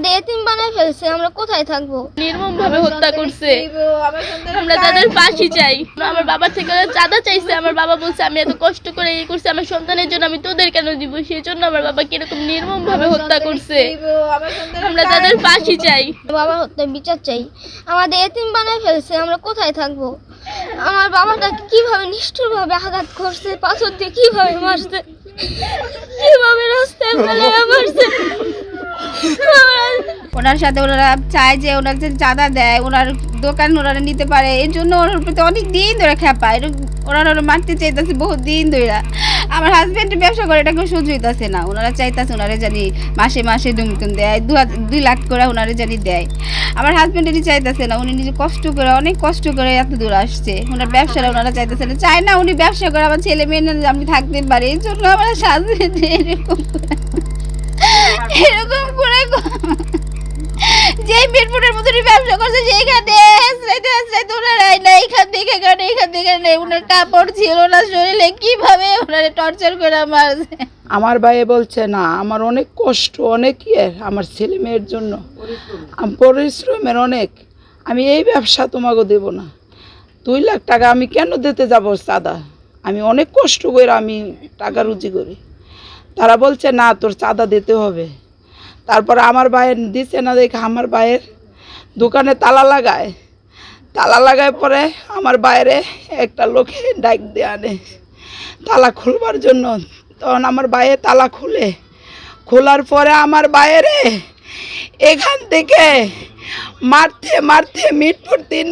আমাদের এতিম বানায় ফেলছে আমরা কোথায় থাকব? নির্মম ভাবে হত্যা করছে। আমরা তাদের ফাঁসি চাই। আমার বাবা থেকে চাঁদা চাইছে। আমার বাবা বলছে আমি এত কষ্ট করে এই করছি আমার সন্তানের জন্য আমি তোদের কেন দিব? সেই জন্য আমার বাবা কীরকম নির্মম ভাবে হত্যা করছে। আমরা তাদের ফাঁসি চাই। বাবা হত্যা বিচার চাই। আমাদের এতিম বানায় ফেলছে আমরা কোথায় থাকব? আমার বাবাটা কীভাবে নিষ্ঠুরভাবে আঘাত করছে পাথর দিয়ে কীভাবে মারছে? কীভাবে রাস্তায় ফেলে মারছে? ওনার সাথে ওনারা চায় যে ওনার যে চাঁদা দেয়, ওনার দোকান ওনারা নিতে পারে। এর জন্য ওনার প্রতি অনেক দিন ধরে এরকম ওনারা ওরা মারতে চাইতেছে বহু দিন ধরে আমার হাজব্যান্ড ব্যবসা করে, এটা কেউ সহ্য হইতাছে না। ওনারা চাইতেছে ওনারে জানি মাসে মাসে দুমটুন দেয়, দু দুই লাখ করে ওনারে জানি দেয়। আমার হাজব্যান্ডেরই চাইতেছে না, উনি নিজে কষ্ট করে, অনেক কষ্ট করে এত দূর আসছে। ওনার ব্যবসাটা ওনারা চাইতেছে না। চায় না উনি ব্যবসা করে, আমার ছেলে মেয়ে না আমি থাকতে পারি। এই জন্য আমার হাজব্যান্ড এরকম এরকম করে যে মিরপুরের মতনই ব্যবসা করছে সেইখানে আইনা এইখান থেকে এখানে এইখান থেকে এখানে ওনার কাপড় ছিল না শরীরে, কীভাবে ওনারে টর্চার করে মারছে? আমার ভাই বলছে, না, আমার অনেক কষ্ট, অনেক ইয়ে আমার ছেলে মেয়ের জন্য। পরিশ্রমের অনেক। আমি এই ব্যবসা তোমাকে দেব না। দুই লাখ টাকা আমি কেন দিতে যাব চাঁদা? আমি অনেক কষ্ট করে আমি টাকা রুজি করি। তারা বলছে, না, তোর চাঁদা দিতে হবে। তারপর আমার ভাইয়ের দিচ্ছে না দেখে আমার ভাইয়ের দোকানে তালা লাগায়। তালা লাগায় পরে আমার বাইরে একটা লোকে ডাক দিয়ে আনে তালা খুলবার জন্য। তখন আমার বাইরে তালা খুলে। খোলার পরে আমার বাইরে এখান থেকে মারতে মারতে মিটপুর তিন